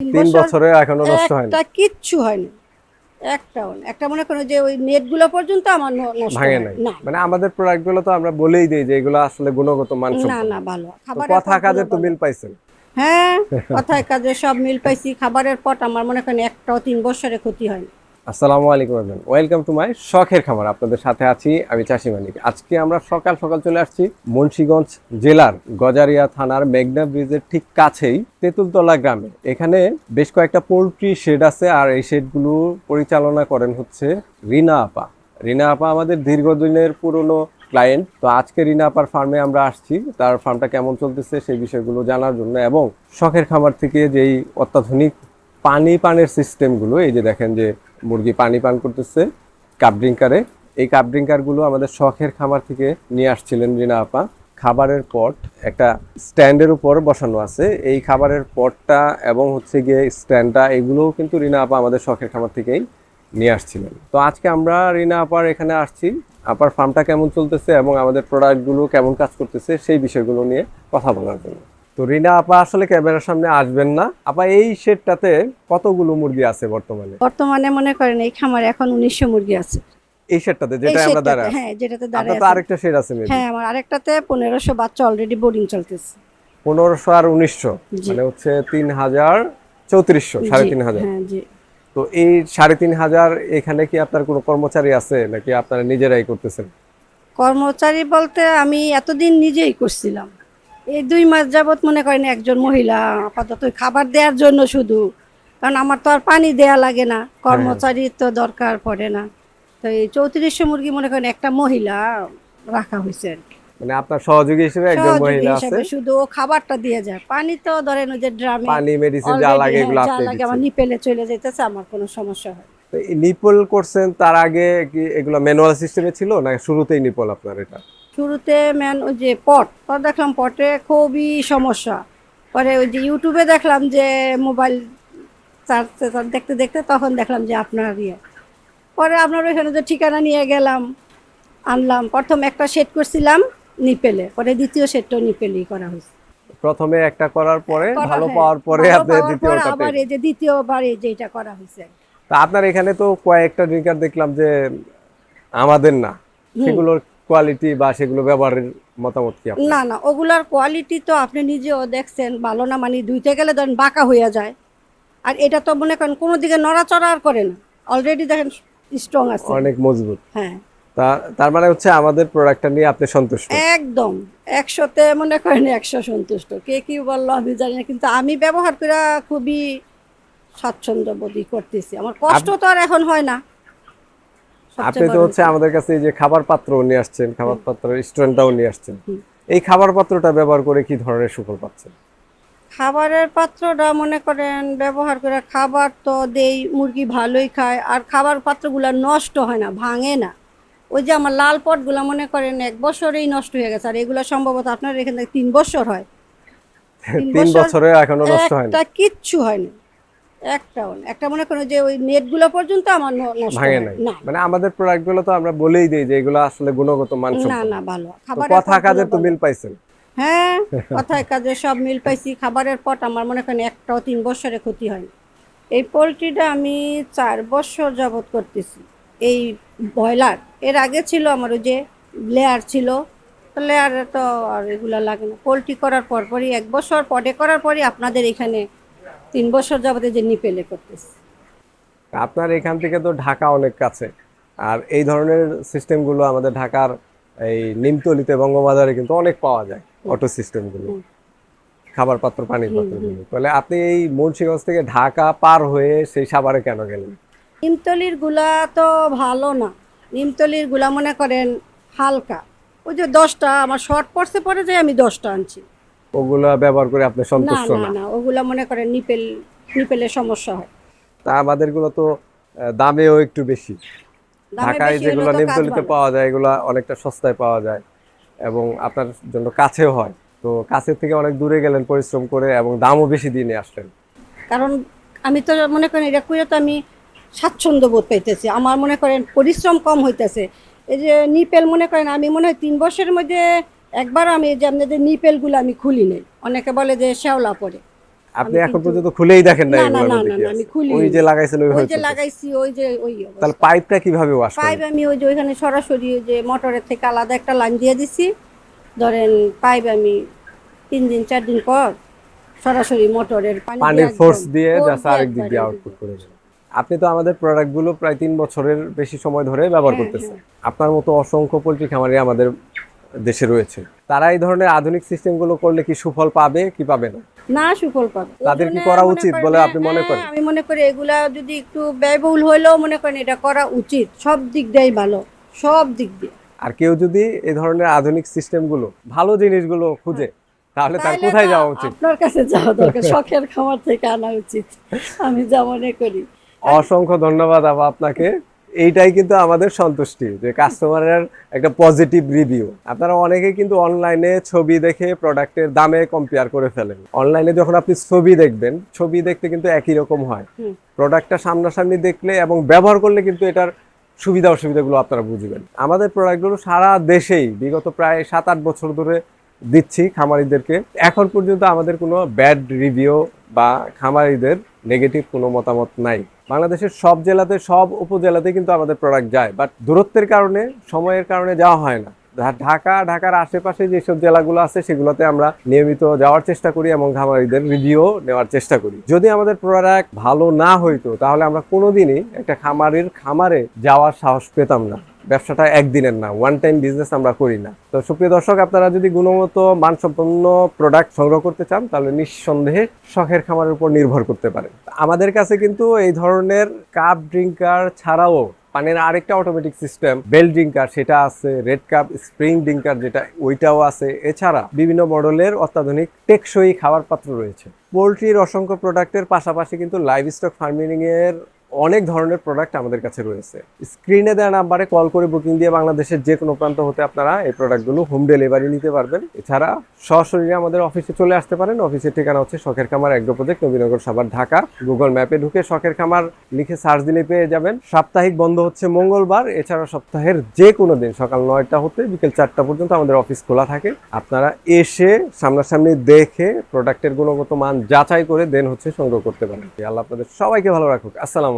তিন বছরে এখনও নষ্ট হয়নি। একটা কিচ্ছু হয়নি। একটাও একটা মনে করো যে ওই নেটগুলো পর্যন্ত আমার নষ্ট ভাঙে নাই। মানে আমাদের প্রোডাক্টগুলো তো আমরা বলেই দিই যে এগুলো আসলে গুণগত মান না না ভালো। খাবার কথা কাজে তো মিল পাইছেন। হ্যাঁ কথায় কাজে সব মিল পাইছি। খাবারের পট আমার মনে করেন একটাও তিন বছরে ক্ষতি হয়নি। আসসালামু আলাইকুম এভরিওয়ান ওয়েলকাম টু মাই শখের খামার। আপনাদের সাথে আছি আমি চাষি মানিক। আজকে আমরা সকাল সকাল চলে আসছি মুন্সীগঞ্জ জেলার গজারিয়া থানার মেঘনা ব্রিজের ঠিক কাছেই তেঁতুলতলা গ্রামে। এখানে বেশ কয়েকটা পোলট্রি শেড আছে আর এই শেডগুলো পরিচালনা করেন হচ্ছে রিনা আপা। রিনা আপা আমাদের দীর্ঘদিনের পুরনো ক্লায়েন্ট তো আজকে রিনা আপার ফার্মে আমরা আসছি। তার ফার্মটা কেমন চলতেছে সেই বিষয়গুলো জানার জন্য এবং শখের খামার থেকে যেই অত্যাধুনিক পানি পানের সিস্টেমগুলো এই যে দেখেন যে মুরগি পানি পান করতেছে কাপ ড্রিঙ্কারে এই কাপ ড্রিঙ্কারগুলো আমাদের শখের খামার থেকে নিয়ে আসছিলেন রিনা আপা। খাবারের পট একটা স্ট্যান্ডের উপর বসানো আছে। এই খাবারের পটটা এবং হচ্ছে গিয়ে স্ট্যান্ডটা, এগুলোও কিন্তু রিনা আপা আমাদের শখের খামার থেকেই নিয়ে আসছিলেন। তো আজকে আমরা রিনা আপার এখানে আসছি। আপার ফার্মটা কেমন চলতেছে এবং আমাদের প্রোডাক্টগুলো কেমন কাজ করতেছে সেই বিষয়গুলো নিয়ে কথা বলার জন্য। তো রিনা আপা আসলে ক্যামেরার সামনে আসবেন না। আপা এই শেডটাতে কতগুলো মুরগি আছে বর্তমানে? বর্তমানে মনে করেন এই খামারে এখন উনিশশো মুরগি আছে। এই শেডটাতে যেটা আমরা দাঁড়া হ্যাঁ যেটাতে তো আছে। আরেকটা শেড আছে হ্যাঁ আমার আরেকটাতে পনেরোশো বাচ্চা অলরেডি বোর্ডিং চলতেছে। পনেরোশো আর উনিশশো। মানে হচ্ছে তিন হাজার চৌত্রিশশো সাড়ে তিন হাজার। হ্যাঁ জি। তো এই সাড়ে তিন হাজার এখানে কি আপনার কোনো কর্মচারী আছে নাকি আপনারা নিজেরাই করতেছেন? কর্মচারী বলতে আমি এতদিন নিজেই করছিলাম। এই দুই মাস যাবত মনে করেন একজন মহিলা আপাতত খাবার দেওয়ার জন্য শুধু। কারণ আমার তো আর পানি দেয়া লাগে না কর্মচারী তো দরকার পড়ে না। তো এই চৌত্রিশশো মুরগি মনে করেন একটা মহিলা রাখা হয়েছে আর কি। মানে আপনার সহযোগী হিসেবে একজন মহিলা আছে? শুধু ও খাবারটা দিয়ে যায়। পানি তো ধরেন ওই যে ড্রামে পানি মেডিসিন যা লাগে এগুলো আপনি লাগে আমার নিপেলে চলে যেতেছে আমার কোনো সমস্যা হয় নিপল করছেন তার আগে কি এগুলো ম্যানুয়াল সিস্টেমে ছিল না শুরুতেই নিপল আপনার এটা? শুরুতে ম্যান ওই যে পট পট দেখলাম পটে খুবই সমস্যা। পরে ওই যে ইউটিউবে দেখলাম যে মোবাইল চার্জতে দেখতে দেখতে তখন দেখলাম যে আপনার ইয়ে। পরে আপনার ওইখানে যে ঠিকানা নিয়ে গেলাম আনলাম। প্রথম একটা সেট করছিলাম নিপেলে পরে দ্বিতীয় সেটটাও নিপেলেই করা হয়েছে। প্রথমে একটা করার পরে ভালো পাওয়ার পরে আপনি দ্বিতীয়টাতে আবার এই যে দ্বিতীয়বার এই যে এটা করা হয়েছে। তা আপনার এখানে তো কয়েকটা ড্রিঙ্কার দেখলাম যে আমাদের না সেগুলোর কোয়ালিটি বা সেগুলো ব্যবহারের মতামত কি না না ওগুলার কোয়ালিটি তো আপনি নিজেও দেখছেন ভালো না মানে ধুইতে গেলে ধরেন বাঁকা হইয়া যায়। আর এটা তো মনে করেন কোনো দিকে নড়াচড়া আর করে না। অলরেডি দেখেন স্ট্রং আছে। অনেক মজবুত। হ্যাঁ। তার মানে হচ্ছে আমাদের প্রোডাক্টটা নিয়ে আপনি সন্তুষ্ট? একদম। একশোতে মনে করেন একশো সন্তুষ্ট। কে কি বলল আমি জানি না কিন্তু আমি ব্যবহার করে খুবই স্বাচ্ছন্দ্য বোধই করতেছি। আমার কষ্ট তো আর এখন হয় না। আপনি তো হচ্ছে আমাদের কাছে এই যে খাবার পাত্র নিয়ে আসছেন খাবার পাত্র স্টুডেন্টটাও নিয়ে আসছেন। এই খাবার পাত্রটা ব্যবহার করে কি ধরনের সুফল পাচ্ছেন? খাবারের পাত্রটা মনে করেন ব্যবহার করে খাবার তো দেই মুরগি ভালোই খায় আর খাবার পাত্রগুলো নষ্ট হয় না ভাঙে না। ওই যে আমার লাল পটগুলো মনে করেন এক বছরেই নষ্ট হয়ে গেছে আর এগুলো সম্ভবত আপনার এখানে তিন বছর হয়। তিন বছর এখনও নষ্ট হয়নি একটা কিচ্ছু হয়নি একটাও একটা মনে করেন যে ওই নেটগুলো পর্যন্ত আমার নষ্ট ভাঙে নাই। মানে আমাদের প্রোডাক্টগুলো তো আমরা বলেই দিই যে এগুলো আসলে গুণগত মান না না ভালো। তো খাবারের কথা কাজে তো মিল পাইছেন। হ্যাঁ কথায় কাজে সব মিল পাইছি। খাবারের পট আমার মনে করেন একটাও তিন বছরে ক্ষতি হয়নি। এই পোলট্রিটা আমি চার বছর যাবত করতেছি। এই ব্রয়লার এর আগে ছিল আমার ওই যে লেয়ার ছিল। লেয়ার তো আর এগুলো লাগে না। পোলট্রি করার পর পরই এক বছর পরে করার পরই আপনাদের এখানে তিন বছর যাবতে যে নিপেলে করতেছি। আপনার এখান থেকে তো ঢাকা অনেক কাছে। আর এই ধরনের সিস্টেমগুলো আমাদের ঢাকার এই নিমতলিতে বঙ্গবাজারে কিন্তু অনেক পাওয়া যায় অটো সিস্টেমগুলো। খাবার পাত্র পানির পাত্রগুলো। তাহলে আপনি এই মুন্সিগঞ্জ থেকে ঢাকা পার হয়ে সেই সাভারে কেন গেলেন? নিমতলিরগুলা তো ভালো না। নিমতলিরগুলা মনে করেন হালকা। ওই যে দশটা আমার শর্ট পড়ছে পরে যে আমি দশটা আনছি। ওগুলা ব্যবহার করে আপনি সন্তুষ্ট না না না? ওগুলা মনে করেন নিপেল নিপেলের সমস্যা হয়। তা আমাদেরগুলো তো দামেও একটু বেশি। ঢাকায় যেগুলো নিমতলিতে পাওয়া যায় এগুলো অনেকটা সস্তায় পাওয়া যায় এবং আপনার জন্য কাছেও হয়। তো কাছের থেকে অনেক দূরে গেলেন পরিশ্রম করে এবং দামও বেশি দিয়ে নিয়ে আসলেন। কারণ আমি তো মনে করেন এটা করে তো আমি স্বাচ্ছন্দ্য বোধ পাইতেছি। আমার মনে করেন পরিশ্রম কম হইতেছে। এই যে নিপেল মনে করেন আমি মনে হয় তিন বছরের মধ্যে একবার আমি যে আপনাদের নিপেলগুলো আমি খুলি নেই। অনেকে বলে যে শ্যাওলা পড়ে আপনি এখন পর্যন্ত খুলেই দেখেন না না, না। আমি খুলি। ওই যে লাগাইছেন ওই যে লাগাইছি ওই যে ওই তাহলে পাইপটা কীভাবে ওয়াশ পাইপ আমি ওই যে ওইখানে সরাসরি ওই যে মোটরের থেকে আলাদা একটা লাইন দিয়ে দিছি। ধরেন পাইপ আমি তিন দিন চার দিন পর সরাসরি মোটরের পানি পানির ফোর্স দিয়ে জাস্ট আরেক দিক দিয়ে আউটপুট করে আপনি তো আমাদের প্রোডাক্টগুলো প্রায় তিন বছরের বেশি সময় ধরে ব্যবহার হ্যাঁ, করতেছেন। আপনার মতো অসংখ্য পোলট্রি খামারে আমাদের দেশে রয়েছে। তারা এই ধরনের আধুনিক সিস্টেমগুলো করলে কি সুফল পাবে কি পাবে না? না সুফল পাবে। তাদের কি করা উচিত বলে আপনি মনে হ্যাঁ, করেন? আমি মনে করি এগুলা যদি একটু ব্যয়বহুল হইলেও মনে করেন এটা করা উচিত। সব দিক দিয়েই ভালো সব দিক দিয়ে। আর কেউ যদি এই ধরনের আধুনিক সিস্টেমগুলো ভালো জিনিসগুলো খুঁজে তাহলে তার কোথায় যাওয়া উচিত? আপনার কাছে যাওয়া দরকার শখের খামার থেকে আনা উচিত আমি যা মনে করি। অসংখ্য ধন্যবাদ আপা আপনাকে। এইটাই কিন্তু আমাদের সন্তুষ্টি যে কাস্টমারের একটা পজিটিভ রিভিউ আপনারা অনেকে কিন্তু অনলাইনে ছবি দেখে প্রোডাক্টের দামে কম্পেয়ার করে ফেলেন। অনলাইনে যখন আপনি ছবি দেখবেন ছবি দেখতে কিন্তু একই রকম হয়। প্রোডাক্টটা সামনাসামনি দেখলে এবং ব্যবহার করলে কিন্তু এটার সুবিধা অসুবিধাগুলো আপনারা বুঝবেন। আমাদের প্রোডাক্টগুলো সারা দেশেই বিগত প্রায় সাত আট বছর ধরে দিচ্ছি খামারিদেরকে। এখন পর্যন্ত আমাদের কোনো ব্যাড রিভিউ বা খামারিদের নেগেটিভ কোনো মতামত নাই। বাংলাদেশের সব জেলাতে, সব উপজেলাতে কিন্তু আমাদের প্রোডাক্ট যায়। বাট দূরত্বের কারণে, সময়ের কারণে যাওয়া হয় না। ঢাকা, ঢাকার আশেপাশে যেসব জেলাগুলো আছে, সেগুলোতে আমরা নিয়মিত যাওয়ার চেষ্টা করি এবং খামারিদের রিভিউ নেওয়ার চেষ্টা করি। যদি আমাদের প্রোডাক্ট ভালো না হইতো, তাহলে আমরা কোনোদিনই একটা খামারের খামারে যাওয়ার সাহস পেতাম না। ব্যবসাটা একদিনের না ওয়ান টাইম বিজনেস আমরা করি না। তো সুপ্রিয় দর্শক, আপনারা যদি গুণগত মানসম্পন্ন প্রোডাক্ট সংগ্রহ করতে চান, তাহলে নিঃসন্দেহে শখের খামারের উপর নির্ভর করতে পারেন। আমাদের কাছে কিন্তু এই ধরনের কাপ ড্রিঙ্কার ছাড়াও পানির আরেকটা অটোমেটিক সিস্টেম বেল ড্রিঙ্কার সেটা আছে রেড কাপ স্প্রিং ড্রিঙ্কার যেটা, ওইটাও আছে। এছাড়া বিভিন্ন মডেলের অত্যাধুনিক টেকসই খাবার পাত্র রয়েছে। পোলট্রির অসংখ্য প্রোডাক্টের পাশাপাশি কিন্তু লাইভ স্টক ফার্মিং এর অনেক ধরনের প্রোডাক্ট আমাদের কাছে রয়েছে। স্ক্রিনে দেওয়া নাম্বারে কল করে বুকিং দিয়ে বাংলাদেশের যে কোনো প্রান্ত হতে আপনারা এই প্রোডাক্টগুলো হোম ডেলিভারি নিতে পারবেন। এছাড়া সরাসরি আমাদের অফিসে চলে আসতে পারেন। অফিসের ঠিকানা হচ্ছে শখের খামার agro project, Nabinagar Savar, Dhaka. Google ম্যাপে ঢুকে শখের খামার লিখে সার্চ দিলে পেয়ে যাবেন। সাপ্তাহিক বন্ধ হচ্ছে মঙ্গলবার, এছাড়া সপ্তাহের যে কোনো দিন সকাল নয়টা হতে বিকেল চারটা পর্যন্ত আমাদের অফিস খোলা থাকে। আপনারা এসে সামনাসামনি দেখে প্রোডাক্টের গুণগত মান যাচাই করে দেন হচ্ছে সংগ্রহ করতে পারেন। আল্লাহ আপনাদের সবাইকে ভালো রাখুক। আসসালামু